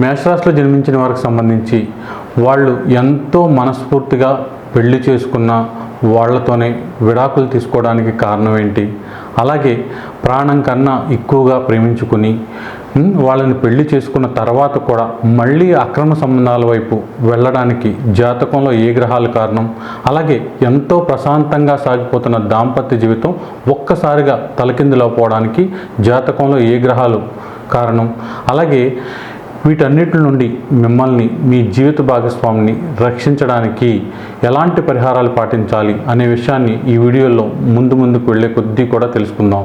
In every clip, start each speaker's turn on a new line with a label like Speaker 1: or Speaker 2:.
Speaker 1: మేషరాశిలో జన్మించిన వారికి సంబంధించి వాళ్ళు ఎంతో మనస్ఫూర్తిగా పెళ్ళి చేసుకున్న వాళ్ళతోనే విడాకులు తీసుకోవడానికి కారణం ఏంటి అలాగే ప్రాణం కన్నా ఎక్కువగా ప్రేమించుకుని వాళ్ళని పెళ్ళి చేసుకున్న తర్వాత కూడా మళ్ళీ అక్రమ సంబంధాల వైపు వెళ్ళడానికి జాతకంలో ఏ గ్రహాలు కారణం? అలాగే ఎంతో ప్రశాంతంగా సాగిపోతున్న దాంపత్య జీవితం ఒక్కసారిగా తలకిందులైపోవడానికి జాతకంలో ఏ గ్రహాలు కారణం? అలాగే వీటన్నిటి నుండి మిమ్మల్ని మీ జీవిత భాగస్వామిని రక్షించడానికి ఎలాంటి పరిహారాలు పాటించాలి అనే విషయాన్ని ఈ వీడియోలో ముందు ముందుకు వెళ్ళే కొద్దీ కూడా తెలుసుకుందాం.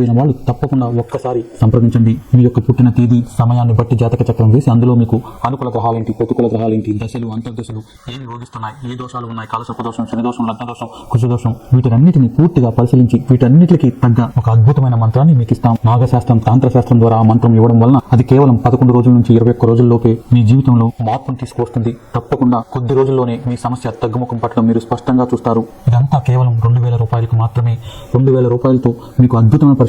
Speaker 2: అలసిపోయిన వాళ్ళు తప్పకుండా ఒక్కసారి సంప్రదించండి. మీ యొక్క పుట్టిన తేదీ సమయాన్ని బట్టి జాతక చక్రం వేసి అందులో మీకు అనుకూల గ్రహాలేంటి ప్రతికూల గ్రహాలేంటి దశలు అంతర్దశలు ఏమి రోగిస్తున్నాయి ఏ దోషాలు ఉన్నాయి కాలసర్ప దోషం శని దోషం లగ్న దోషం వీటన్నిటిని పూర్తిగా పరిశీలించి వీటన్నిటికి తగ్గ ఒక అద్భుతమైన మంత్రాన్ని మీకు ఇస్తాం. నాగశాస్త్రం తాంత్రశాస్త్రం ద్వారా ఆ మంత్రం ఇవ్వడం వలన అది కేవలం పదకొండు రోజుల నుంచి ఇరవై ఒక్క రోజుల్లోపే మీ జీవితంలో మార్పును తీసుకొస్తుంది తప్పకుండా కొద్ది రోజుల్లోనే మీ సమస్య తగ్గుముఖం పట్టడం మీరు స్పష్టంగా చూస్తారు. ఇదంతా కేవలం రెండు వేల రూపాయలకు మాత్రమే. రెండు వేల రూపాయలతో మీకు అద్భుతమైన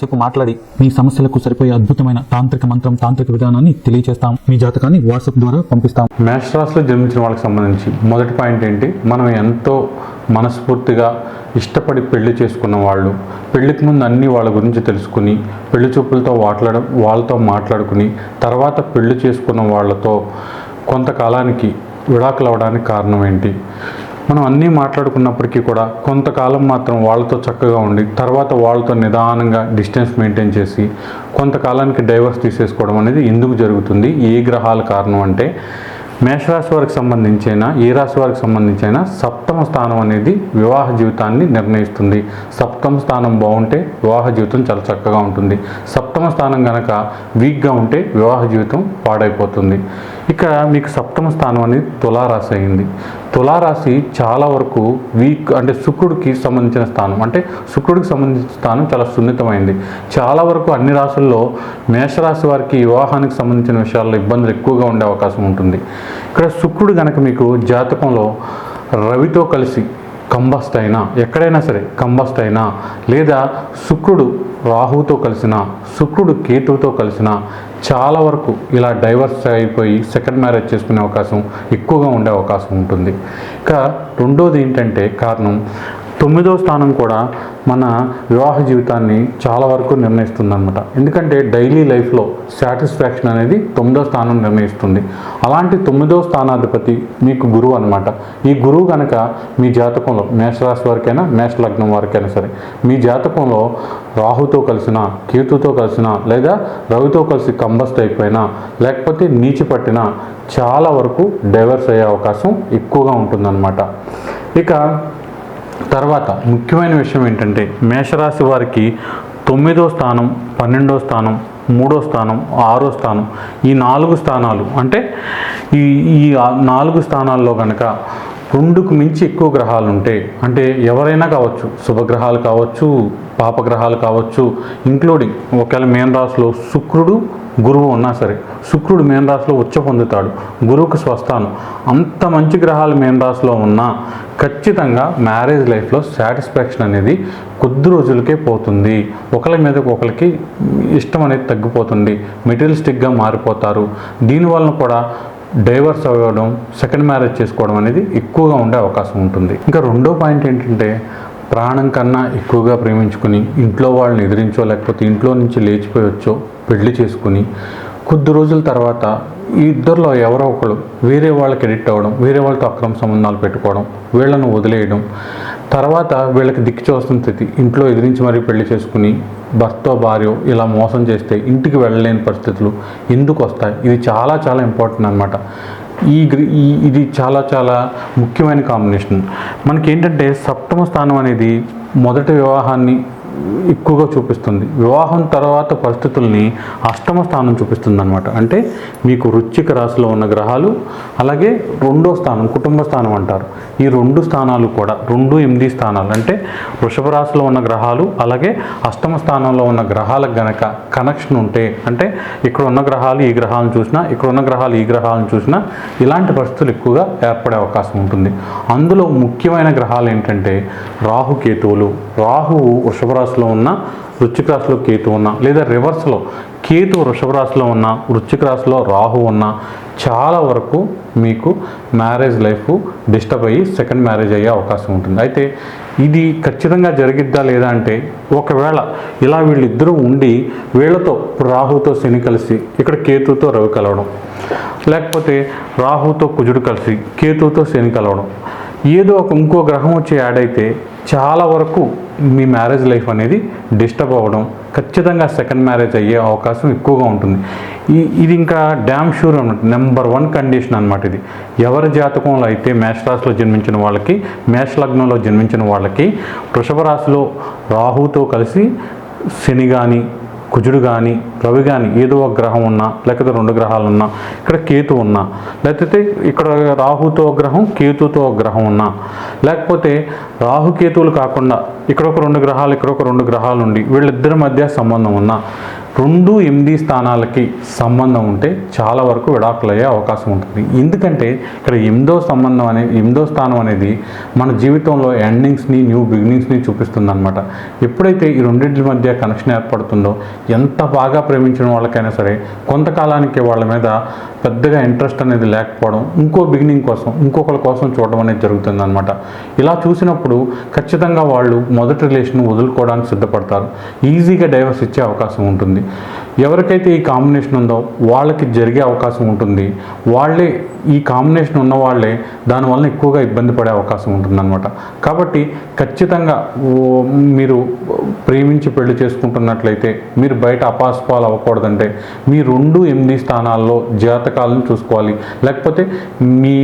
Speaker 2: సేపు మాట్లాడి మీ సమస్యలకు సరిపోయే అద్భుతమైన తాంత్రిక మంత్రం తాంత్రిక విధానాన్ని తెలియజేస్తాం మీ జాతకాన్ని వాట్సాప్ ద్వారా పంపిస్తాం.
Speaker 1: మేషరాశిలో జన్మించిన వాళ్ళకి సంబంధించి మొదటి పాయింట్ ఏంటి? మనం ఎంతో మనస్ఫూర్తిగా ఇష్టపడి పెళ్ళి చేసుకున్న వాళ్ళు పెళ్ళికి ముందు అన్ని వాళ్ళ గురించి తెలుసుకుని పెళ్ళి చూపులతో వాట్లాడ వాళ్ళతో మాట్లాడుకుని తర్వాత పెళ్ళి చేసుకున్న వాళ్ళతో కొంతకాలానికి విడాకులు అవడానికి కారణం ఏంటి? మనం అన్నీ మాట్లాడుకున్నప్పటికీ కూడా కొంతకాలం మాత్రం వాళ్ళతో చక్కగా ఉండి తర్వాత వాళ్ళతో నిదానంగా డిస్టెన్స్ మెయింటైన్ చేసి కొంతకాలానికి డైవర్స్ తీసేసుకోవడం అనేది ఎందుకు జరుగుతుంది? ఏ గ్రహాల కారణం అంటే మేషరాశి వారికి సంబంధించైనా ఏ రాశి వారికి సంబంధించైనా సప్తమ స్థానం అనేది వివాహ జీవితాన్ని నిర్ణయిస్తుంది. సప్తమ స్థానం బాగుంటే వివాహ జీవితం చాలా చక్కగా ఉంటుంది. సప్తమ స్థానం కనుక వీక్గా ఉంటే వివాహ జీవితం పాడైపోతుంది. ఇక మీకు సప్తమ స్థానం అనేది తులారాశి అయింది. తులారాశి చాలా వరకు వీక్ అంటే శుక్రుడికి సంబంధించిన స్థానం. అంటే శుక్రుడికి సంబంధించిన స్థానం చాలా సున్నితమైంది. చాలా వరకు అన్ని రాశుల్లో మేషరాశి వారికి వివాహానికి సంబంధించిన విషయాల్లో ఇబ్బందులు ఎక్కువగా ఉండే అవకాశం ఉంటుంది. ఇక్కడ శుక్రుడు కనుక మీకు జాతకంలో రవితో కలిసి కంబస్ట్ అయినా ఎక్కడైనా సరే కంబస్ట్ అయినా లేదా శుక్రుడు రాహుతో కలిసిన శుక్రుడు కేతువుతో కలిసిన చాలా వరకు ఇలా డైవర్స్ అయిపోయి సెకండ్ మ్యారేజ్ చేసుకునే అవకాశం ఎక్కువగా ఉండే అవకాశం ఉంటుంది. ఇక రెండోది ఏంటంటే కారణం తొమ్మిదో స్థానం కూడా మన వివాహ జీవితాన్ని చాలా వరకు నిర్ణయిస్తుంది అనమాట ఎందుకంటే డైలీ లైఫ్లో సాటిస్ఫాక్షన్ అనేది తొమ్మిదో స్థానం నిర్ణయిస్తుంది. అలాంటి తొమ్మిదో స్థానాధిపతి మీకు గురువు అనమాట ఈ గురువు కనుక మీ జాతకంలో మేషరాశి వారికైనా మేష లగ్నం వారికైనా సరే మీ జాతకంలో రాహుతో కలిసిన కేతుతో కలిసిన లేదా రవితో కలిసి కంబస్ట్ అయిపోయినా లేకపోతే నీచి పట్టినా చాలా వరకు డైవర్స్ అయ్యే అవకాశం ఎక్కువగా ఉంటుందన్నమాట. ఇక తర్వాత ముఖ్యమైన విషయం ఏంటంటే మేషరాశి వారికి తొమ్మిదో స్థానం పన్నెండో స్థానం మూడో స్థానం ఆరో స్థానం ఈ నాలుగు స్థానాలు అంటే ఈ ఈ నాలుగు స్థానాల్లో కనుక రెండుకు మించి ఎక్కువ గ్రహాలు ఉంటే అంటే ఎవరైనా కావచ్చు శుభగ్రహాలు కావచ్చు పాపగ్రహాలు కావచ్చు ఇంక్లూడింగ్ ఒకవేళ మేన్ రాశిలో శుక్రుడు గురువు ఉన్నా సరే శుక్రుడు మేన్ రాశిలో ఉచ్చ పొందుతాడు గురువుకు స్వస్థానం. అంత మంచి గ్రహాలు మేన్ రాశిలో ఉన్నా ఖచ్చితంగా మ్యారేజ్ లైఫ్లో సాటిస్ఫాక్షన్ అనేది కొద్ది రోజులకే పోతుంది. ఒకరి మీద ఒకరికి ఇష్టం అనేది తగ్గిపోతుంది. మెటీరియలిస్టిక్గా మారిపోతారు. దీనివల్ల కూడా డైవర్స్ అవ్వడం సెకండ్ మ్యారేజ్ చేసుకోవడం అనేది ఎక్కువగా ఉండే అవకాశం ఉంటుంది. ఇంకా రెండో పాయింట్ ఏంటంటే ప్రాణం కన్నా ఎక్కువగా ప్రేమించుకుని ఇంట్లో వాళ్ళని ఎదిరించో లేకపోతే ఇంట్లో నుంచి లేచిపోయొచ్చో పెళ్ళి చేసుకుని కొద్ది రోజుల తర్వాత ఈ ఇద్దరిలో ఎవరో ఒకరు వేరే వాళ్ళకి ఎడిక్ట్ అవ్వడం వేరే వాళ్ళతో అక్రమ సంబంధాలు పెట్టుకోవడం వీళ్ళను వదిలేయడం తర్వాత వీళ్ళకి దిక్కు చూస్తున్న స్థితి ఇంట్లో ఎదిరించి మరీ పెళ్ళి చేసుకుని భర్త భార్య ఇలా మోసం చేస్తే ఇంటికి వెళ్ళలేని పరిస్థితులు ఎందుకు వస్తాయి? ఇది చాలా చాలా ఇంపార్టెంట్ అనమాట ఈ ఈ ఇది చాలా చాలా ముఖ్యమైన కాంబినేషన్. మనకి ఏంటంటే సప్తమ స్థానం అనేది మొదటి వివాహాన్ని ఎక్కువగా చూపిస్తుంది. వివాహం తర్వాత పరిస్థితుల్ని అష్టమ స్థానం చూపిస్తుంది అనమాట అంటే మీకు రుచిక రాశిలో ఉన్న గ్రహాలు అలాగే రెండో స్థానం కుటుంబ స్థానం అంటారు. ఈ రెండు స్థానాలు కూడా రెండు ఎనిమిది స్థానాలు. అంటే వృషభ రాశిలో ఉన్న గ్రహాలు అలాగే అష్టమ స్థానంలో ఉన్న గ్రహాలకు గనక కనెక్షన్ ఉంటే అంటే ఇక్కడ ఉన్న గ్రహాలు ఈ గ్రహాలను చూసినా ఇక్కడ ఉన్న గ్రహాలు ఈ గ్రహాలను చూసినా ఇలాంటి పరిస్థితులు ఎక్కువగా ఏర్పడే అవకాశం ఉంటుంది. అందులో ముఖ్యమైన గ్రహాలు ఏంటంటే రాహుకేతువులు రాహువు వృషభ రాశిలో ఉన్న వృశ్చిక రాశిలో కేతు ఉన్న లేదా రివర్స్లో కేతు వృషభ రాశిలో ఉన్న వృశ్చిక రాశిలో రాహు ఉన్న చాలా వరకు మీకు మ్యారేజ్ లైఫ్ డిస్టర్బ్ అయ్యి సెకండ్ మ్యారేజ్ అయ్యే అవకాశం ఉంటుంది. అయితే ఇది ఖచ్చితంగా జరిగిద్దా లేదా అంటే ఒకవేళ ఇలా వీళ్ళిద్దరూ ఉండి వీళ్ళతో రాహుతో శని కలిసి ఇక్కడ కేతుతో రవి కలవడం లేకపోతే రాహుతో కుజుడు కలిసి కేతుతో శని కలవడం ఏదో ఒక ఇంకో గ్రహం వచ్చి యాడ్ అయితే చాలా వరకు మీ మ్యారేజ్ లైఫ్ అనేది డిస్టర్బ్ అవ్వడం ఖచ్చితంగా సెకండ్ మ్యారేజ్ అయ్యే అవకాశం ఎక్కువగా ఉంటుంది. ఈ ఇది ఇంకా డ్యామ్ షూర్ అనమాట నెంబర్ వన్ కండిషన్ అనమాట ఇది. ఎవరి జాతకంలో అయితే మేష రాశిలో జన్మించిన వాళ్ళకి మేష లగ్నంలో జన్మించిన వాళ్ళకి వృషభ రాశిలో రాహుతో కలిసి శని కానీ కుజుడు కానీ రవి కానీ ఏదో ఒక గ్రహం ఉన్నా లేకపోతే రెండు గ్రహాలు ఉన్నా ఇక్కడ కేతు ఉన్నా లేకపోతే ఇక్కడ రాహుతో గ్రహం కేతుతో ఒక గ్రహం ఉన్నా లేకపోతే రాహుకేతువులు కాకుండా ఇక్కడ ఒక రెండు గ్రహాలు ఇక్కడ ఒక రెండు గ్రహాలు ఉండి వీళ్ళిద్దరి మధ్య సంబంధం ఉన్నా రెండు ఎనిమిది స్థానాలకి సంబంధం ఉంటే చాలా వరకు విడాకులు అయ్యే అవకాశం ఉంటుంది. ఎందుకంటే ఇక్కడ ఎనిమిదో సంబంధం అనేది ఎనిమిదో స్థానం అనేది మన జీవితంలో ఎండింగ్స్ని న్యూ బిగినింగ్స్ని చూపిస్తుంది అనమాట ఎప్పుడైతే ఈ రెండింటి మధ్య కనెక్షన్ ఏర్పడుతుందో ఎంత బాగా ప్రేమించిన వాళ్ళకైనా సరే కొంతకాలానికి వాళ్ళ మీద పెద్దగా ఇంట్రెస్ట్ అనేది లేకపోవడం ఇంకో బిగినింగ్ కోసం ఇంకొకరి కోసం చూడడం అనేది జరుగుతుంది అనమాట ఇలా చూసినప్పుడు ఖచ్చితంగా వాళ్ళు మొదటి రిలేషన్ వదులుకోవడానికి సిద్ధపడతారు. ఈజీగా డైవర్స్ ఇచ్చే అవకాశం ఉంటుంది. ఎవరికైతే ఈ కాంబినేషన్ ఉందో వాళ్ళకి జరిగే అవకాశం ఉంటుంది. వాళ్ళే ఈ కాంబినేషన్ ఉన్న వాళ్ళే దానివల్ల ఎక్కువగా ఇబ్బంది పడే అవకాశం ఉంటుందన్నమాట. కాబట్టి ఖచ్చితంగా మీరు ప్రేమించి పెళ్ళి చేసుకుంటున్నట్లయితే మీరు బయట అపాస్పాలు అవ్వకూడదంటే మీ రెండు ఎనిమిది స్థానాల్లో జాతకాలను చూసుకోవాలి. లేకపోతే మీ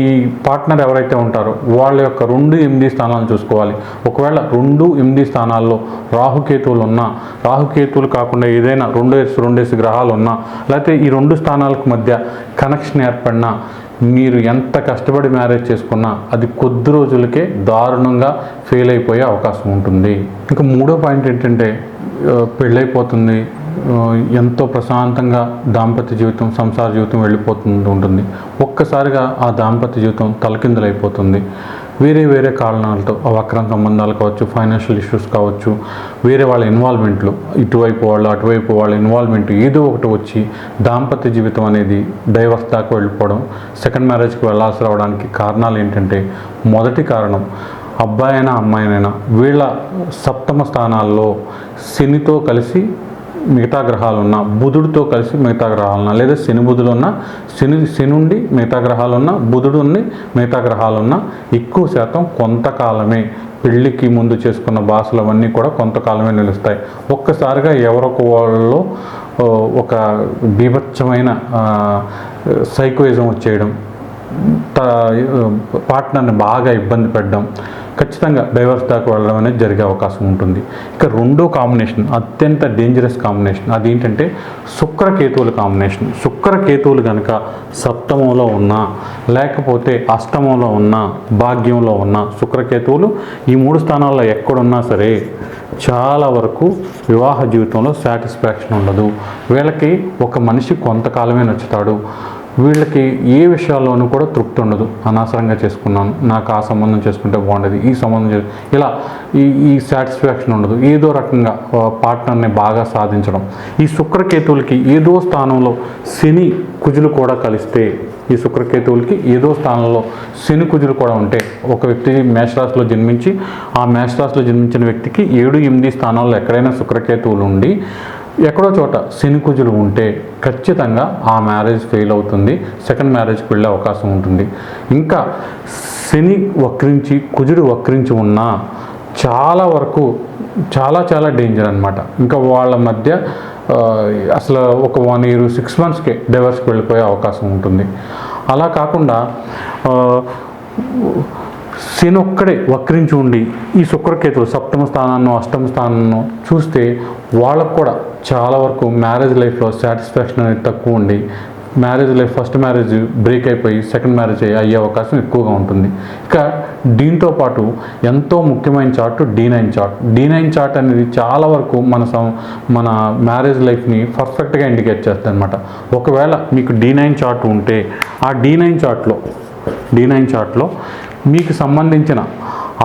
Speaker 1: పార్ట్నర్ ఎవరైతే ఉంటారో వాళ్ళ యొక్క రెండు ఎనిమిది స్థానాలను చూసుకోవాలి. ఒకవేళ రెండు ఎనిమిది స్థానాల్లో రాహుకేతువులు ఉన్నా రాహుకేతువులు కాకుండా ఏదైనా రెండు ప్లేస్ గ్రహాలు ఉన్నా లేకపోతే ఈ రెండు స్థానాలకు మధ్య కనెక్షన్ ఏర్పడినా మీరు ఎంత కష్టపడి మ్యారేజ్ చేసుకున్నా అది కొద్ది రోజులకే దారుణంగా ఫెయిల్ అయిపోయే అవకాశం ఉంటుంది. ఇంకా మూడో పాయింట్ ఏంటంటే పెళ్ళైపోతుంది ఎంతో ప్రశాంతంగా దాంపత్య జీవితం సంసార జీవితం వెళ్ళిపోతుంది ఉంటుంది. ఒక్కసారిగా ఆ దాంపత్య జీవితం తలకిందులైపోతుంది. వేరే వేరే కారణాలతో ఆ సంబంధాలు కావచ్చు ఫైనాన్షియల్ ఇష్యూస్ కావచ్చు వేరే వాళ్ళ ఇన్వాల్వ్మెంట్లు ఇటువైపు వాళ్ళు అటువైపు వాళ్ళ ఇన్వాల్వ్మెంట్ ఏదో ఒకటి వచ్చి దాంపత్య జీవితం అనేది డైవర్స్ దాకా వెళ్ళిపోవడం సెకండ్ మ్యారేజ్కి వెళ్ళాల్సి రావడానికి కారణాలు ఏంటంటే మొదటి కారణం అబ్బాయి అయినా అమ్మాయినైనా వీళ్ళ సప్తమ స్థానాల్లో శనితో కలిసి మిగతా గ్రహాలు ఉన్న బుధుడితో కలిసి మిగతా గ్రహాలు ఉన్న లేదా శని బుధులు ఉన్న శని శనుండి మిగతా గ్రహాలు ఉన్న బుధుడు ఉండి మిగతా గ్రహాలు ఉన్న ఎక్కువ శాతం కొంతకాలమే. పెళ్ళికి ముందు చేసుకున్న భాషలు అవన్నీ కూడా కొంతకాలమే నిలుస్తాయి. ఒక్కసారిగా ఎవరొక వాళ్ళలో ఒక బీభత్సమైన సైకోయిజం వచ్చేయడం పార్ట్నర్ని బాగా ఇబ్బంది పెట్టడం ఖచ్చితంగా డైవర్స్ దాకా వెళ్ళడం అనేది జరిగే అవకాశం ఉంటుంది. ఇక రెండో కాంబినేషన్ అత్యంత డేంజరస్ కాంబినేషన్ అదేంటంటే శుక్రకేతువుల కాంబినేషన్. శుక్రకేతువులు కనుక సప్తమంలో ఉన్నా లేకపోతే అష్టమంలో ఉన్నా భాగ్యంలో ఉన్న శుక్రకేతువులు ఈ మూడు స్థానాల్లో ఎక్కడున్నా సరే చాలా వరకు వివాహ జీవితంలో సాటిస్ఫాక్షన్ ఉండదు. వీళ్ళకి ఒక మనిషి కొంతకాలమే నచ్చుతాడు. వీళ్ళకి ఏ విషయాల్లోనూ కూడా తృప్తి ఉండదు. అనవసరంగా చేసుకున్నాను. నాకు ఆ సంబంధం చేసుకుంటే బాగుండేది ఈ సంబంధం చే ఇలా ఈ ఈ సాటిస్ఫాక్షన్ ఉండదు. ఏదో రకంగా పార్ట్నర్ని బాగా సాధించడం. ఈ శుక్రకేతువులకి ఏదో స్థానంలో శని కుజులు కూడా కలిస్తే ఈ శుక్రకేతువులకి ఏదో స్థానంలో శని కుజులు కూడా ఉంటే ఒక వ్యక్తి మేషరాశిలో జన్మించి ఆ మేషరాశిలో జన్మించిన వ్యక్తికి ఏడు ఎనిమిది స్థానాల్లో ఎక్కడైనా శుక్రకేతువులు ఉండి ఎక్కడో చోట శని కుజులు ఉంటే ఖచ్చితంగా ఆ మ్యారేజ్ ఫెయిల్ అవుతుంది సెకండ్ మ్యారేజ్కి వెళ్ళే అవకాశం ఉంటుంది. ఇంకా శని వక్రించి కుజుడు వక్రించి ఉన్నా చాలా వరకు చాలా చాలా డేంజర్ అనమాట ఇంకా వాళ్ళ మధ్య అసలు ఒక వన్ ఇయర్ సిక్స్ మంత్స్కే డైవర్స్కి వెళ్ళిపోయే అవకాశం ఉంటుంది. అలా కాకుండా శని ఒక్కడే వక్రించి ఉండి ఈ శుక్రకేతులు సప్తమ స్థానాన్ని అష్టమ స్థానాన్ని చూస్తే వాళ్ళకు కూడా చాలా వరకు మ్యారేజ్ లైఫ్లో సాటిస్ఫాక్షన్ అనేది తక్కువ ఉండి marriage life first marriage break అయిపోయి సెకండ్ మ్యారేజ్ అయ్యే అవకాశం ఎక్కువగా ఉంటుంది. ఇక దీంతో పాటు ఎంతో ముఖ్యమైన chart D nine chart D nine chart అనేది చాలా వరకు మన సం మన మ్యారేజ్ లైఫ్ని పర్ఫెక్ట్గా ఇండికేట్ చేస్తుంది అనమాట ఒకవేళ మీకు డీ నైన్ చార్ట్ ఉంటే ఆ డీ నైన్ చార్ట్లో డీ నైన్ చార్ట్లో మీకు సంబంధించిన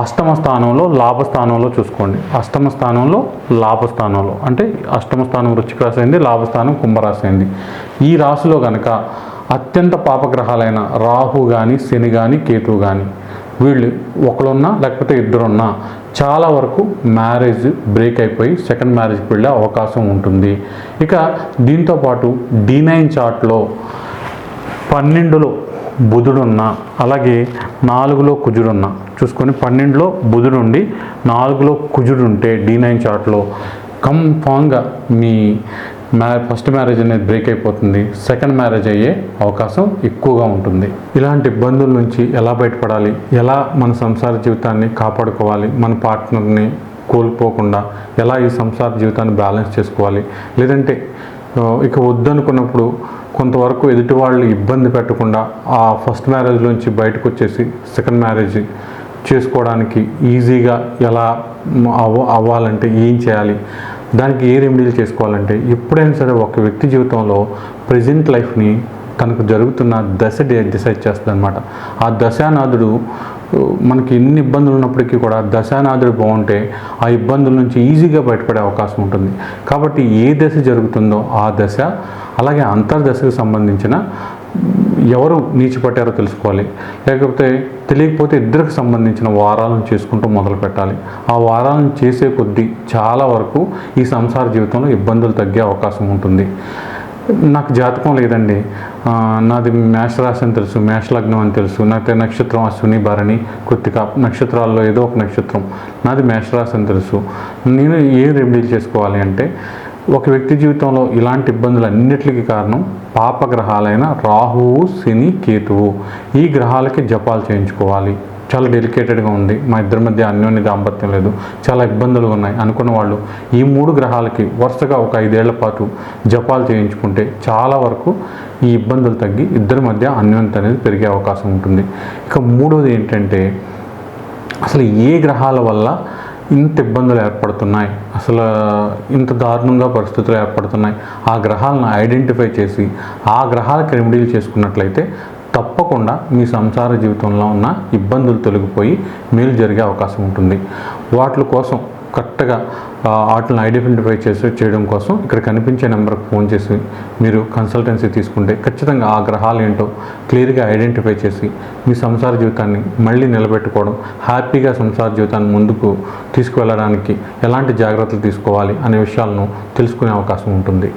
Speaker 1: అష్టమ స్థానంలో లాభస్థానంలో చూసుకోండి. అష్టమ స్థానంలో లాభస్థానంలో. అంటే అష్టమ స్థానం వృచ్చిక రాశి అయింది లాభస్థానం కుంభరాశి అయింది. ఈ రాశిలో కనుక అత్యంత పాపగ్రహాలైన రాహు కానీ శని కానీ కేతువు కానీ వీళ్ళు ఒకరున్నా లేకపోతే ఇద్దరున్నా చాలా వరకు మ్యారేజ్ బ్రేక్ అయిపోయి సెకండ్ మ్యారేజ్కి వెళ్ళే అవకాశం ఉంటుంది. ఇక దీంతోపాటు డీ నైన్ చార్ట్లో పన్నెండులో బుధుడున్న అలాగే నాలుగులో కుజుడున్న. చూసుకొని పన్నెండులో బుధుడుండి నాలుగులో కుజుడు ఉంటే డి నైన్ చార్ట్లో కంఫామ్గా మీ మ్యా ఫస్ట్ మ్యారేజ్ అనేది బ్రేక్ అయిపోతుంది. సెకండ్ మ్యారేజ్ అయ్యే అవకాశం ఎక్కువగా ఉంటుంది. ఇలాంటి ఇబ్బందుల నుంచి ఎలా బయటపడాలి? ఎలా మన సంసార జీవితాన్ని కాపాడుకోవాలి? మన పార్ట్నర్ని కోల్పోకుండా ఎలా ఈ సంసార జీవితాన్ని బ్యాలెన్స్ చేసుకోవాలి? లేదంటే ఇక వద్దనుకున్నప్పుడు కొంతవరకు ఎదుటి వాళ్ళు ఇబ్బంది పెట్టకుండా ఆ ఫస్ట్ మ్యారేజ్లోంచి బయటకు వచ్చేసి సెకండ్ మ్యారేజ్ చేసుకోవడానికి ఈజీగా ఎలా అవ్వ అవ్వాలంటే ఏం చేయాలి? దానికి ఏ రెమెడీలు చేసుకోవాలంటే ఎప్పుడైనా సరే ఒక వ్యక్తి జీవితంలో ప్రజెంట్ లైఫ్ని తనకు జరుగుతున్న దశ డిసైడ్ చేస్తుంది అనమాట ఆ దశానాథుడు మనకి ఎన్ని ఇబ్బందులు ఉన్నప్పటికీ కూడా దశానాథుడు బాగుంటే ఆ ఇబ్బందుల నుంచి ఈజీగా బయటపడే అవకాశం ఉంటుంది. కాబట్టి ఏ దశ జరుగుతుందో ఆ దశ అలాగే అంతర్దశకు సంబంధించిన ఎవరు నీచిపట్టారో తెలుసుకోవాలి. లేకపోతే తెలియకపోతే ఇద్దరికి సంబంధించిన వారాలను చేసుకుంటూ మొదలు పెట్టాలి. ఆ వారాలను చేసే కొద్దీ చాలా వరకు ఈ సంసార జీవితంలో ఇబ్బందులు తగ్గే అవకాశం ఉంటుంది. నాకు జాతకం లేదండి. నాది మేష రాశి అని తెలుసు మేష లగ్నం అని తెలుసు నాకు నక్షత్రం అశ్విని భరణి కృత్తిక నక్షత్రాల్లో ఏదో ఒక నక్షత్రం. నాది మేషరాశి అని తెలుసు. నేను ఏ రెమెడీలు చేసుకోవాలి అంటే ఒక వ్యక్తి జీవితంలో ఇలాంటి ఇబ్బందులు అన్నిటికీ కారణం పాపగ్రహాలైన రాహువు శని కేతువు. ఈ గ్రహాలకి జపాలు చేయించుకోవాలి. చాలా డెలికేటెడ్గా ఉంది. మా ఇద్దరి మధ్య అన్యోన్య దాంపత్యం లేదు. చాలా ఇబ్బందులు ఉన్నాయి అనుకున్న వాళ్ళు ఈ మూడు గ్రహాలకి వరుసగా ఒక ఐదేళ్ళ పాటు జపాలు చేయించుకుంటే చాలా వరకు ఈ ఇబ్బందులు తగ్గి ఇద్దరి మధ్య అన్యోన్యత అనేది పెరిగే అవకాశం ఉంటుంది. ఇక మూడోది ఏంటంటే అసలు ఏ గ్రహాల వల్ల ఇంత ఇబ్బందులు ఏర్పడుతున్నాయి. అసలు ఇంత దారుణంగా పరిస్థితులు ఏర్పడుతున్నాయి. ఆ గ్రహాలను ఐడెంటిఫై చేసి ఆ గ్రహాలకు రెమెడీలు చేసుకున్నట్లయితే తప్పకుండా మీ సంసార జీవితంలో ఉన్న ఇబ్బందులు తొలగిపోయి మేలు జరిగే అవకాశం ఉంటుంది. వాటి కోసం కరెక్ట్గా ఆ, వాటిని ఐడెంటిఫై చేసి చేయడం కోసం ఇక్కడ కనిపించే నెంబర్కి ఫోన్ చేసి మీరు కన్సల్టెన్సీ తీసుకుంటే ఖచ్చితంగా ఆ గ్రహాలు ఏంటో క్లియర్గా ఐడెంటిఫై చేసి మీ సంసార జీవితాన్ని మళ్ళీ నిలబెట్టుకోవడం హ్యాపీగా సంసార జీవితాన్ని ముందుకు తీసుకువెళ్ళడానికి ఎలాంటి జాగ్రత్తలు తీసుకోవాలి అనే విషయాలను తెలుసుకునే అవకాశం ఉంటుంది.